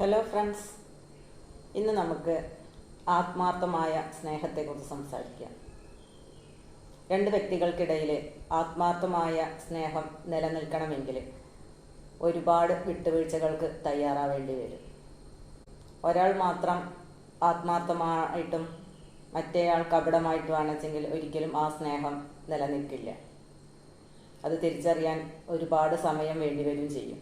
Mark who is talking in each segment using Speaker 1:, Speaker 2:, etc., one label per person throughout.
Speaker 1: Hello friends ഇന്ന് നമുക്ക് ആത്മാർത്ഥമായ സ്നേഹത്തെക്കുറിച്ച് സംസാരിക്കാം. രണ്ട് വ്യക്തികൾക്കിടയിൽ ആത്മാർത്ഥമായ സ്നേഹം നിലനിൽക്കണമെങ്കിൽ ഒരുപാട് വിട്ടുവീഴ്ചകൾക്ക് തയ്യാറാവേണ്ടി വരും. ഒരാൾ മാത്രം ആത്മാർത്ഥമായിട്ടും മറ്റേയാൾ കപടമായിട്ടുമാണെച്ചെങ്കിൽ ഒരിക്കലും ആ സ്നേഹം നിലനിൽക്കില്ല. അത് തിരിച്ചറിയാൻ ഒരുപാട് സമയം വേണ്ടിവരും ചെയ്യും.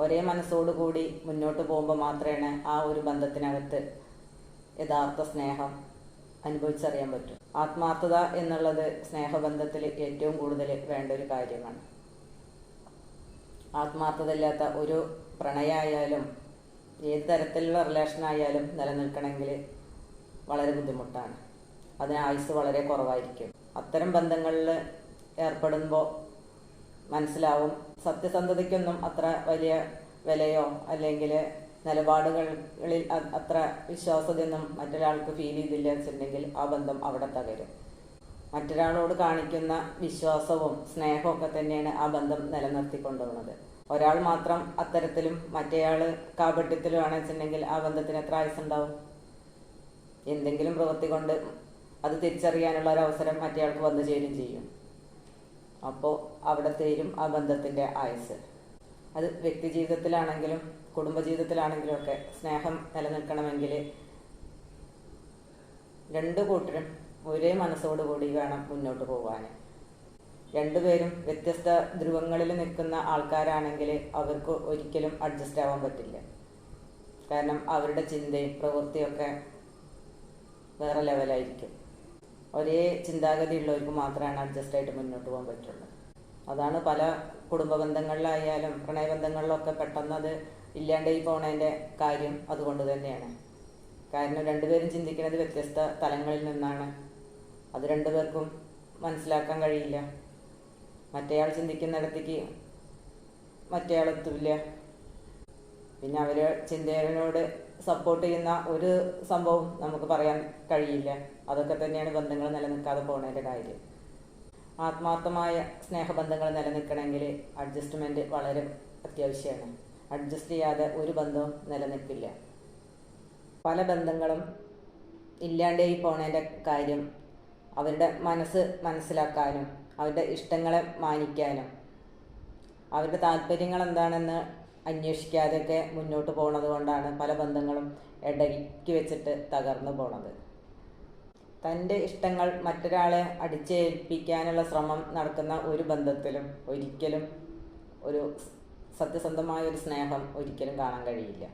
Speaker 1: ഒരേ മനസ്സോടുകൂടി മുന്നോട്ട് പോകുമ്പോൾ മാത്രമേ ആ ഒരു ബന്ധത്തിനകത്ത് യഥാർത്ഥ സ്നേഹം അനുഭവിച്ചറിയാൻ പറ്റും. ആത്മാർത്ഥത എന്നുള്ളത് സ്നേഹബന്ധത്തിൽ ഏറ്റവും കൂടുതൽ വേണ്ട ഒരു കാര്യമാണ്. ആത്മാർത്ഥത ഇല്ലാത്ത ഒരു പ്രണയമായാലും ഏത് തരത്തിലുള്ള റിലേഷൻ ആയാലും നിലനിൽക്കണമെങ്കിൽ വളരെ ബുദ്ധിമുട്ടാണ്. അതിന് ആയുസ് വളരെ കുറവായിരിക്കും. അത്തരം ബന്ധങ്ങളിൽ ഏർപ്പെടുമ്പോൾ മനസ്സിലാവും. സത്യസന്ധതയ്ക്കൊന്നും അത്ര വലിയ വിലയോ അല്ലെങ്കിൽ നിലപാടുകളിൽ അത്ര വിശ്വാസതയൊന്നും മറ്റൊരാൾക്ക് ഫീൽ ചെയ്തില്ല വെച്ചിട്ടുണ്ടെങ്കിൽ ആ ബന്ധം അവിടെ തകരും. മറ്റൊരാളോട് കാണിക്കുന്ന വിശ്വാസവും സ്നേഹവും ഒക്കെ തന്നെയാണ് ആ ബന്ധം നിലനിർത്തിക്കൊണ്ടുപോകുന്നത്. ഒരാൾ മാത്രം അത്തരത്തിലും മറ്റേയാൾ കാപട്യത്തിലും ആണെന്ന് വെച്ചിട്ടുണ്ടെങ്കിൽ ആ ബന്ധത്തിന് എത്ര ആയുസുണ്ടാവും എന്തെങ്കിലും പ്രവൃത്തി കൊണ്ട് അത് തിരിച്ചറിയാനുള്ള ഒരു അവസരം മറ്റേയാൾക്ക് വന്നു ചേരും ചെയ്യും. അപ്പോൾ അവിടെ തീരും ആ ബന്ധത്തിന്റെ ആയുസ്. അത് വ്യക്തി ജീവിതത്തിലാണെങ്കിലും കുടുംബജീവിതത്തിലാണെങ്കിലും ഒക്കെ സ്നേഹം നിലനിൽക്കണമെങ്കിൽ രണ്ടു കൂട്ടരും ഒരേ മനസ്സോടുകൂടി വേണം മുന്നോട്ട് പോകാൻ രണ്ടുപേരും വ്യത്യസ്ത ധ്രുവങ്ങളിൽ നിൽക്കുന്ന ആൾക്കാരാണെങ്കിൽ അവർക്ക് ഒരിക്കലും അഡ്ജസ്റ്റ് ആവാൻ പറ്റില്ല. കാരണം അവരുടെ ചിന്തയും പ്രവൃത്തിയൊക്കെ വേറെ ലെവലായിരിക്കും ഒരേ ചിന്താഗതി ഉള്ളവർക്ക് മാത്രമാണ് അഡ്ജസ്റ്റ് ആയിട്ട് മുന്നോട്ട് പോകാൻ പറ്റുള്ളൂ. അതാണ് പല കുടുംബ ബന്ധങ്ങളിലായാലും പ്രണയബന്ധങ്ങളിലൊക്കെ പെട്ടെന്ന് അത് ഇല്ലാണ്ടായി പോണതിന്റെ കാര്യം അതുകൊണ്ട് തന്നെയാണ്. കാരണം രണ്ടുപേരും ചിന്തിക്കുന്നത് വ്യത്യസ്ത തലങ്ങളിൽ നിന്നാണ്. അത് രണ്ടുപേർക്കും മനസ്സിലാക്കാൻ കഴിയില്ല. മറ്റേയാൾ ചിന്തിക്കുന്നിടത്തേക്ക് മറ്റേയാൾ എത്തില്ല. പിന്നെ അവർ ചിന്തയോട് സപ്പോർട്ട് ചെയ്യുന്ന ഒരു സംഭവം നമുക്ക് പറയാൻ കഴിയില്ല. അതൊക്കെ തന്നെയാണ് ബന്ധങ്ങൾ നിലനിൽക്കാതെ പോകുന്നതിന്റെ കാര്യം. ആത്മാർത്ഥമായ സ്നേഹബന്ധങ്ങൾ നിലനിൽക്കണമെങ്കിൽ അഡ്ജസ്റ്റ്മെന്റ് വളരെ അത്യാവശ്യമാണ്. അഡ്ജസ്റ്റ് ചെയ്യാതെ ഒരു ബന്ധവും നിലനിൽക്കില്ല. പല ബന്ധങ്ങളും ഇല്ലാണ്ടായി പോണതിന്റെ കാര്യം അവരുടെ മനസ്സ് മനസ്സിലാക്കാനും അവരുടെ ഇഷ്ടങ്ങളെ മാനിക്കാനും അവരുടെ താല്പര്യങ്ങൾ എന്താണെന്ന് അന്വേഷിക്കാതെയൊക്കെ മുന്നോട്ട് പോണത് കൊണ്ടാണ് പല ബന്ധങ്ങളും ഇടയ്ക്ക് വെച്ചിട്ട് തകർന്നു പോണത്. തന്റെ ഇഷ്ടങ്ങൾ മറ്റൊരാളെ അടിച്ചേൽപ്പിക്കാനുള്ള ശ്രമം നടക്കുന്ന ഒരു ബന്ധത്തിലും ഒരിക്കലും ഒരു സത്യസന്ധമായ ഒരു സ്നേഹം ഒരിക്കലും കാണാൻ കഴിയില്ല.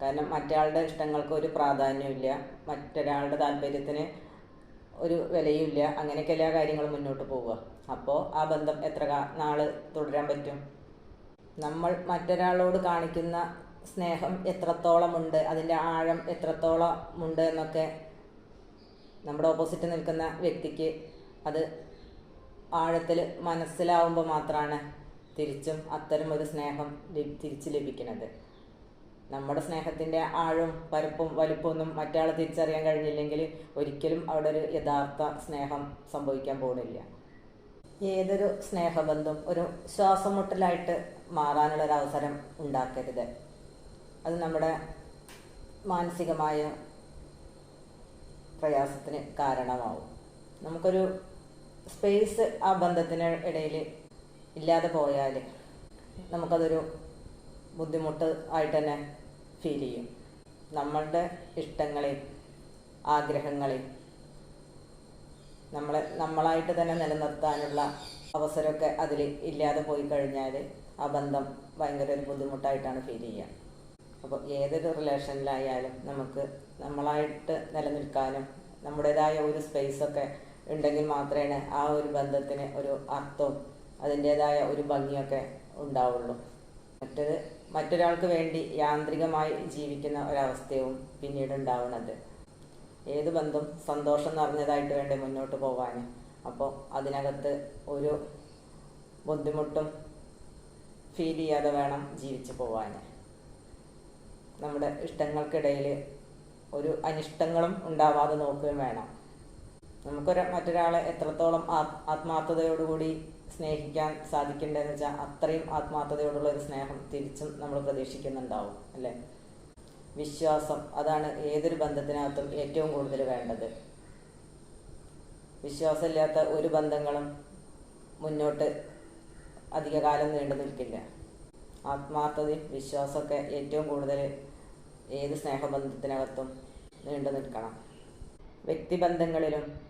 Speaker 1: കാരണം മറ്റൊരാളുടെ ഇഷ്ടങ്ങൾക്ക് ഒരു പ്രാധാന്യമില്ല മറ്റൊരാളുടെ താല്പര്യത്തിന് ഒരു വിലയുമില്ല അങ്ങനെയൊക്കെ എല്ലാ കാര്യങ്ങളും മുന്നോട്ട് പോവുക. അപ്പോൾ ആ ബന്ധം എത്ര നാൾ തുടരാൻ പറ്റും? നമ്മൾ മറ്റൊരാളോട് കാണിക്കുന്ന സ്നേഹം എത്രത്തോളമുണ്ട് അതിന്റെ ആഴം എത്രത്തോളമുണ്ട് എന്നൊക്കെ നമ്മുടെ ഓപ്പോസിറ്റ് നിൽക്കുന്ന വ്യക്തിക്ക് അത് ആഴത്തിൽ മനസ്സിലാവുമ്പോൾ മാത്രമാണ് തിരിച്ചും അത്തരം ഒരു സ്നേഹം തിരിച്ച് ലഭിക്കുന്നത്. നമ്മുടെ സ്നേഹത്തിന്റെ ആഴവും പരപ്പും വലുപ്പമൊന്നും മറ്റാൾ തിരിച്ചറിയാൻ കഴിഞ്ഞില്ലെങ്കിൽ ഒരിക്കലും അവിടെ ഒരു യഥാർത്ഥ സ്നേഹം സംഭവിക്കാൻ പോകുന്നില്ല ഏതൊരു സ്നേഹബന്ധം ഒരു ശ്വാസം മുട്ടലായിട്ട് മാറാനുള്ള ഒരു അവസരം ഉണ്ടാക്കരുത്. അത് നമ്മുടെ മാനസികമായ പ്രയാസത്തിന് കാരണമാവും. നമുക്കൊരു സ്പേസ് ആ ബന്ധത്തിന് ഇടയിൽ ഇല്ലാതെ പോയാൽ നമുക്കതൊരു ബുദ്ധിമുട്ട് ആയിട്ട് തന്നെ ഫീൽ ചെയ്യും. നമ്മളുടെ ഇഷ്ടങ്ങളെയും ആഗ്രഹങ്ങളെയും നമ്മളെ നമ്മളായിട്ട് തന്നെ നിലനിർത്താനുള്ള അവസരമൊക്കെ അതിൽ ഇല്ലാതെ പോയി കഴിഞ്ഞാൽ ആ ബന്ധം ഭയങ്കര ഒരു ബുദ്ധിമുട്ടായിട്ടാണ് ഫീൽ ചെയ്യുക. അപ്പോൾ ഏതൊരു റിലേഷനിലായാലും നമുക്ക് നമ്മളായിട്ട് നിലനിൽക്കാനും നമ്മുടേതായ ഒരു സ്പേസൊക്കെ ഉണ്ടെങ്കിൽ മാത്രമേ ആ ഒരു ബന്ധത്തിന് ഒരു അർത്ഥവും അതിന്റേതായ ഒരു ഭംഗിയൊക്കെ ഉണ്ടാവുള്ളൂ. മറ്റത് മറ്റൊരാൾക്ക് വേണ്ടി യാന്ത്രികമായി ജീവിക്കുന്ന ഒരവസ്ഥയും പിന്നീട് ഉണ്ടാവുന്നത് ഏത് ബന്ധം സന്തോഷം നിറഞ്ഞതായിട്ട് വേണ്ടേ മുന്നോട്ട് പോകാൻ അപ്പോൾ അതിനകത്ത് ഒരു ബുദ്ധിമുട്ടും ഫീൽ ചെയ്യാതെ വേണം ജീവിച്ചു പോവാൻ നമ്മുടെ ഇഷ്ടങ്ങൾക്കിടയിൽ ഒരു അനിഷ്ടങ്ങളും ഉണ്ടാവാതെ നോക്കുകയും വേണം. നമുക്കൊരു മറ്റൊരാളെ എത്രത്തോളം ആത്മാർത്ഥതയോടുകൂടി സ്നേഹിക്കാൻ സാധിക്കേണ്ടതെന്ന് വെച്ചാൽ അത്രയും ആത്മാർത്ഥതയോടുള്ള ഒരു സ്നേഹം തിരിച്ചും നമ്മൾ പ്രതീക്ഷിക്കുന്നുണ്ടാവും അല്ലേ? വിശ്വാസം അതാണ് ഏതൊരു ബന്ധത്തിനകത്തും ഏറ്റവും കൂടുതൽ വേണ്ടത്. വിശ്വാസമില്ലാത്ത ഒരു ബന്ധങ്ങളും മുന്നോട്ട് അധികകാലം നീണ്ടു നിൽക്കില്ല. ആത്മാർത്ഥതയും വിശ്വാസമൊക്കെ ഏറ്റവും കൂടുതൽ ഏത് സ്നേഹബന്ധത്തിനകത്തും നീണ്ടു നിൽക്കണം. വ്യക്തിബന്ധങ്ങളിലും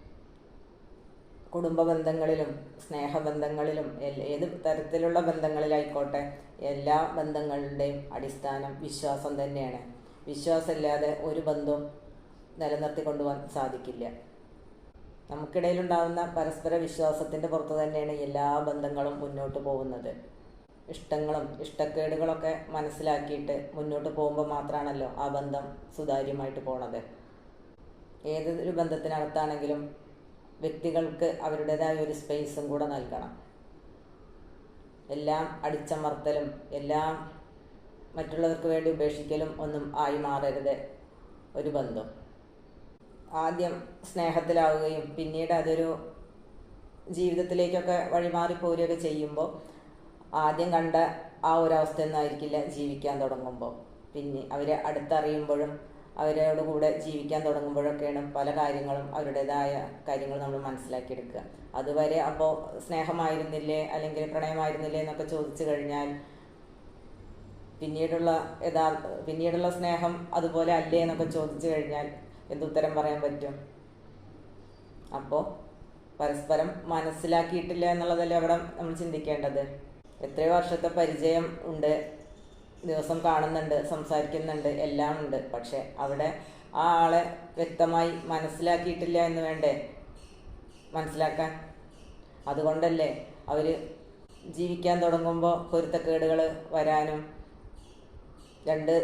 Speaker 1: കുടുംബ ബന്ധങ്ങളിലും സ്നേഹബന്ധങ്ങളിലും ഏത് തരത്തിലുള്ള ബന്ധങ്ങളിലായിക്കോട്ടെ എല്ലാ ബന്ധങ്ങളുടെയും അടിസ്ഥാനം വിശ്വാസം തന്നെയാണ്. വിശ്വാസമില്ലാതെ ഒരു ബന്ധവും നിലനിർത്തിക്കൊണ്ടുപോകാൻ സാധിക്കില്ല. നമുക്കിടയിലുണ്ടാകുന്ന പരസ്പര വിശ്വാസത്തിന്റെ പുറത്ത് തന്നെയാണ് എല്ലാ ബന്ധങ്ങളും മുന്നോട്ട് പോകുന്നത്. ഇഷ്ടങ്ങളും ഇഷ്ടക്കേടുകളൊക്കെ മനസ്സിലാക്കിയിട്ട് മുന്നോട്ട് പോകുമ്പോൾ മാത്രമാണല്ലോ ആ ബന്ധം സുതാര്യമായിട്ട് പോണത്. ഏതൊരു ബന്ധത്തിനകത്താണെങ്കിലും വ്യക്തികൾക്ക് അവരുടേതായ ഒരു സ്പേസും കൂടെ നൽകണം. എല്ലാം അടിച്ചമർത്തലും എല്ലാം മറ്റുള്ളവർക്ക് വേണ്ടി ഉപേക്ഷിക്കലും ഒന്നും ആയി മാറരുത് ഒരു ബന്ധം. ആദ്യം സ്നേഹത്തിലാവുകയും പിന്നീട് അതൊരു ജീവിതത്തിലേക്കൊക്കെ വഴിമാറി പോരുകയൊക്കെ ചെയ്യുമ്പോൾ ആദ്യം കണ്ട ആ ഒരു അവസ്ഥ ജീവിക്കാൻ തുടങ്ങുമ്പോൾ. പിന്നെ അവരെ അടുത്തറിയുമ്പോഴും അവരോട് കൂടെ ജീവിക്കാൻ തുടങ്ങുമ്പോഴൊക്കെയാണ് പല കാര്യങ്ങളും അവരുടേതായ കാര്യങ്ങൾ നമ്മൾ മനസ്സിലാക്കിയെടുക്കുക. അതുവരെ അപ്പോൾ സ്നേഹമായിരുന്നില്ലേ അല്ലെങ്കിൽ പ്രണയമായിരുന്നില്ലേ എന്നൊക്കെ ചോദിച്ചു കഴിഞ്ഞാൽ പിന്നീടുള്ള യഥാർത്ഥ പിന്നീടുള്ള സ്നേഹം അതുപോലെ അല്ലേ എന്നൊക്കെ ചോദിച്ചു കഴിഞ്ഞാൽ എന്തുത്തരം പറയാൻ പറ്റും? അപ്പോൾ പരസ്പരം മനസ്സിലാക്കിയിട്ടില്ല എന്നുള്ളതല്ലേ അവിടെ നമ്മൾ ചിന്തിക്കേണ്ടത്? എത്രയോ വർഷത്തെ പരിചയം ഉണ്ട്. ദിവസം കാണുന്നുണ്ട് സംസാരിക്കുന്നുണ്ട് എല്ലാം ഉണ്ട്. പക്ഷെ അവിടെ ആ ആളെ വ്യക്തമായി മനസ്സിലാക്കിയിട്ടില്ല എന്ന് വേണ്ടേ? മനസ്സിലാക്കാൻ? അതുകൊണ്ടല്ലേ അവർ ജീവിക്കാൻ തുടങ്ങുമ്പോൾ പൊരുത്തക്കേടുകൾ വരാനും രണ്ട്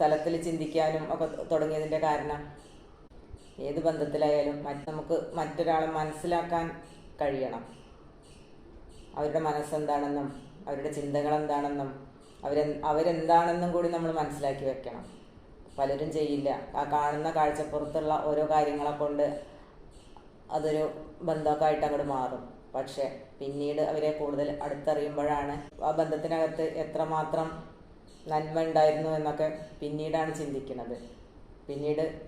Speaker 1: തലത്തിൽ ചിന്തിക്കാനും ഒക്കെ തുടങ്ങിയതിന്റെ കാരണം. ഏത് ബന്ധത്തിലായാലും നമുക്ക് മറ്റൊരാളെ മനസ്സിലാക്കാൻ കഴിയണം. അവരുടെ മനസ്സെന്താണെന്നും അവരുടെ ചിന്തകൾ എന്താണെന്നും അവരെ അവരെന്താണെന്നും കൂടി നമ്മൾ മനസ്സിലാക്കി വെക്കണം. പലരും ചെയ്യില്ല. ആ കാണുന്ന കാഴ്ചപ്പുറത്തുള്ള ഓരോ കാര്യങ്ങളെ കൊണ്ട് അതൊരു ബന്ധമൊക്കെ ആയിട്ട് അങ്ങോട്ട് മാറും. പക്ഷെ പിന്നീട് അവരെ കൂടുതൽ അടുത്തറിയുമ്പോഴാണ് ആ ബന്ധത്തിനകത്ത് എത്രമാത്രം നന്മ ഉണ്ടായിരുന്നു എന്നൊക്കെ പിന്നീടാണ് ചിന്തിക്കുന്നത്. പിന്നീട്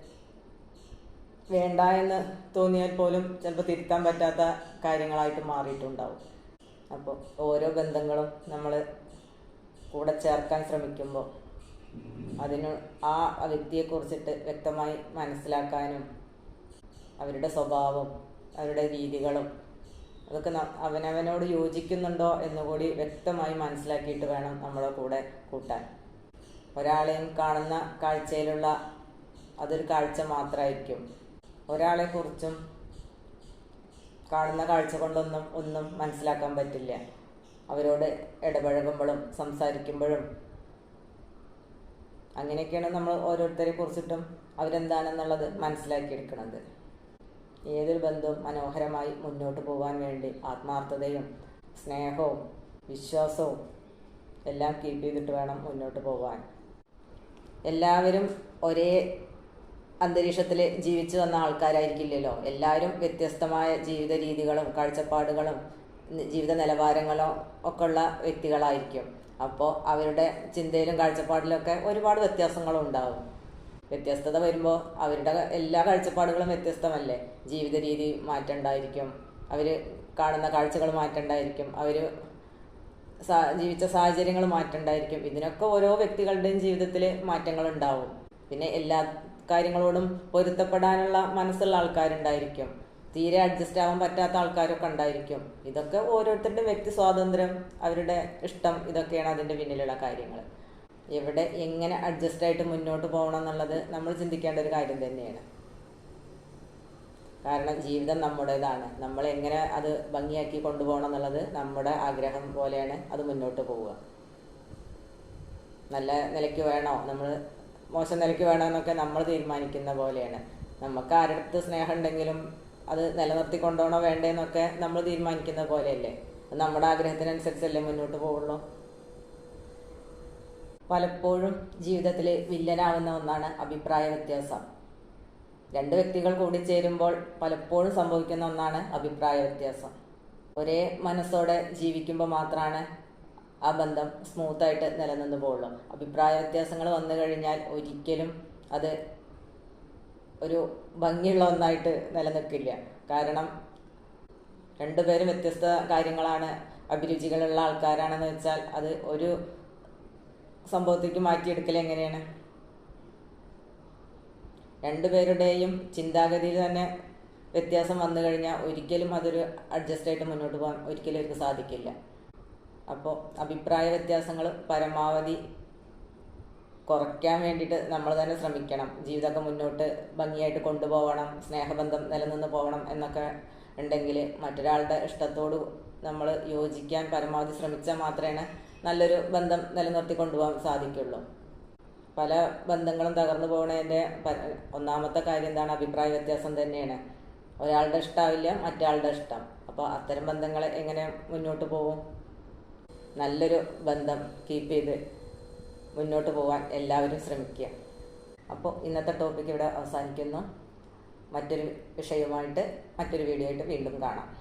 Speaker 1: വേണ്ട എന്ന് തോന്നിയാൽ പോലും ചിലപ്പോൾ തിരുത്താൻ പറ്റാത്ത കാര്യങ്ങളായിട്ട് മാറിയിട്ടുണ്ടാവും. അപ്പോൾ ഓരോ ബന്ധങ്ങളും നമ്മൾ കൂടെ ചേർക്കാൻ ശ്രമിക്കുമ്പോൾ അതിന് ആ വ്യക്തിയെക്കുറിച്ചിട്ട് വ്യക്തമായി മനസ്സിലാക്കാനും അവരുടെ സ്വഭാവം അവരുടെ രീതികളും അതൊക്കെ അവനവനോട് യോജിക്കുന്നുണ്ടോ എന്നുകൂടി വ്യക്തമായി മനസ്സിലാക്കിയിട്ട് വേണം നമ്മളെ കൂടെ കൂട്ടാൻ. ഒരാളെയും കാണുന്ന കാഴ്ചയിലുള്ള അതൊരു കാഴ്ച മാത്രമായിരിക്കും ഒരാളെക്കുറിച്ചും കാണുന്ന കാഴ്ച കൊണ്ടൊന്നും ഒന്നും മനസ്സിലാക്കാൻ പറ്റില്ല. അവരോട് ഇടപഴകുമ്പോഴും സംസാരിക്കുമ്പോഴും. അങ്ങനെയൊക്കെയാണ് നമ്മൾ ഓരോരുത്തരെ കുറിച്ചിട്ടും അവരെന്താണെന്നുള്ളത് മനസ്സിലാക്കിയെടുക്കുന്നത് ഏതൊരു ബന്ധവും മനോഹരമായി മുന്നോട്ട് പോകാൻ വേണ്ടി ആത്മാർത്ഥതയും സ്നേഹവും വിശ്വാസവും എല്ലാം കീപ്പ് ചെയ്തിട്ട് വേണം മുന്നോട്ട് പോകാൻ എല്ലാവരും ഒരേ അന്തരീക്ഷത്തിൽ ജീവിച്ചു വന്ന ആൾക്കാരായിരിക്കില്ലല്ലോ. എല്ലാവരും വ്യത്യസ്തമായ ജീവിത രീതികളും കാഴ്ചപ്പാടുകളും ജീവിത നിലവാരങ്ങളും ഒക്കെ ഉള്ള വ്യക്തികളായിരിക്കും. അപ്പോൾ അവരുടെ ചിന്തയിലും കാഴ്ചപ്പാടിലൊക്കെ ഒരുപാട് വ്യത്യാസങ്ങളും ഉണ്ടാവും. വ്യത്യസ്തത വരുമ്പോൾ അവരുടെ എല്ലാ കാഴ്ചപ്പാടുകളും വ്യത്യസ്തമല്ലേ? ജീവിത രീതി മാറ്റണ്ടായിരിക്കും. അവർ കാണുന്ന കാഴ്ചകൾ മാറ്റണ്ടായിരിക്കും. അവർ ജീവിച്ച സാഹചര്യങ്ങൾ മാറ്റണ്ടായിരിക്കും. ഇതിനൊക്കെ ഓരോ വ്യക്തികളുടെയും ജീവിതത്തിൽ മാറ്റങ്ങൾ ഉണ്ടാവും പിന്നെ എല്ലാ കാര്യങ്ങളോടും പൊരുത്തപ്പെടാനുള്ള മനസ്സുള്ള ആൾക്കാരുണ്ടായിരിക്കും. തീരെ അഡ്ജസ്റ്റ് ആവാൻ പറ്റാത്ത ആൾക്കാരൊക്കെ ഉണ്ടായിരിക്കും. ഇതൊക്കെ ഓരോരുത്തരുടെ വ്യക്തി സ്വാതന്ത്ര്യം അവരുടെ ഇഷ്ടം ഇതൊക്കെയാണ് അതിന്റെ പിന്നിലുള്ള കാര്യങ്ങൾ. എവിടെ എങ്ങനെ അഡ്ജസ്റ്റ് ആയിട്ട് മുന്നോട്ട് പോകണം എന്നുള്ളത് നമ്മൾ ചിന്തിക്കേണ്ട ഒരു കാര്യം തന്നെയാണ്. കാരണം ജീവിതം നമ്മുടേതാണ്. നമ്മൾ എങ്ങനെ അത് ഭംഗിയാക്കി കൊണ്ടുപോകണം എന്നുള്ളത് നമ്മുടെ ആഗ്രഹം പോലെയാണ് അത് മുന്നോട്ട് പോവുക. നല്ല നിലയ്ക്ക് വേണോ? നമ്മൾ മോശം നിലയ്ക്ക് വേണമെന്നൊക്കെ നമ്മൾ തീരുമാനിക്കുന്ന പോലെയാണ്. നമുക്ക് ആരടുത്ത് സ്നേഹം ഉണ്ടെങ്കിലും അത് നിലനിർത്തി കൊണ്ടുപോകണോ വേണ്ടേന്നൊക്കെ നമ്മൾ തീരുമാനിക്കുന്ന പോലെയല്ലേ? നമ്മുടെ ആഗ്രഹത്തിനനുസരിച്ചല്ലേ മുന്നോട്ട് പോവുള്ളൂ. പലപ്പോഴും ജീവിതത്തിൽ വില്ലനാവുന്ന ഒന്നാണ് അഭിപ്രായ വ്യത്യാസം. രണ്ട് വ്യക്തികൾ കൂടിച്ചേരുമ്പോൾ പലപ്പോഴും സംഭവിക്കുന്ന ഒന്നാണ് അഭിപ്രായ വ്യത്യാസം. ഒരേ മനസ്സോടെ ജീവിക്കുമ്പോൾ മാത്രമാണ് ആ ബന്ധം സ്മൂത്തായിട്ട് നിലനിന്ന് പോകുള്ളൂ അഭിപ്രായ വ്യത്യാസങ്ങൾ വന്നു കഴിഞ്ഞാൽ ഒരിക്കലും അത് ഒരു ഭംഗിയുള്ള ഒന്നായിട്ട് നിലനിൽക്കില്ല. കാരണം രണ്ടുപേരും വ്യത്യസ്ത കാര്യങ്ങളാണ്. അഭിരുചികളുള്ള ആൾക്കാരാണെന്ന് വെച്ചാൽ അത് ഒരു സംഭവത്തേക്ക് മാറ്റിയെടുക്കൽ എങ്ങനെയാണ്? രണ്ടുപേരുടെയും ചിന്താഗതിയിൽ തന്നെ വ്യത്യാസം വന്നു കഴിഞ്ഞാൽ ഒരിക്കലും അതൊരു അഡ്ജസ്റ്റ് ആയിട്ട് മുന്നോട്ട് പോകാൻ ഒരിക്കലും അവർക്ക് സാധിക്കില്ല. അപ്പോൾ അഭിപ്രായ വ്യത്യാസങ്ങൾ പരമാവധി കുറയ്ക്കാൻ വേണ്ടിയിട്ട് നമ്മൾ തന്നെ ശ്രമിക്കണം. ജീവിതമൊക്കെ മുന്നോട്ട് ഭംഗിയായിട്ട് കൊണ്ടുപോകണം സ്നേഹബന്ധം നിലനിന്ന് പോകണം എന്നൊക്കെ ഉണ്ടെങ്കിൽ മറ്റൊരാളുടെ ഇഷ്ടത്തോട് നമ്മൾ യോജിക്കാൻ പരമാവധി ശ്രമിച്ചാൽ മാത്രമേ നല്ലൊരു ബന്ധം നിലനിർത്തി കൊണ്ടുപോകാൻ സാധിക്കുള്ളൂ. പല ബന്ധങ്ങളും തകർന്നു പോകുന്നതിന്റെ ഒന്നാമത്തെ കാര്യം എന്താണ്? അഭിപ്രായ വ്യത്യാസം തന്നെയാണ്. ഒരാളുടെ ഇഷ്ടമാവില്ല മറ്റയാളുടെ ഇഷ്ടം. അപ്പോൾ അത്തരം ബന്ധങ്ങൾ എങ്ങനെ മുന്നോട്ട് പോകും? നല്ലൊരു ബന്ധം കീപ്പ് ചെയ്ത് മുന്നോട്ട് പോകാൻ എല്ലാവരും ശ്രമിക്കുക. അപ്പോൾ ഇന്നത്തെ ടോപ്പിക്ക് ഇവിടെ അവസാനിക്കുന്നു. മറ്റൊരു വിഷയവുമായിട്ട് മറ്റൊരു വീഡിയോ ആയിട്ട് വീണ്ടും കാണാം.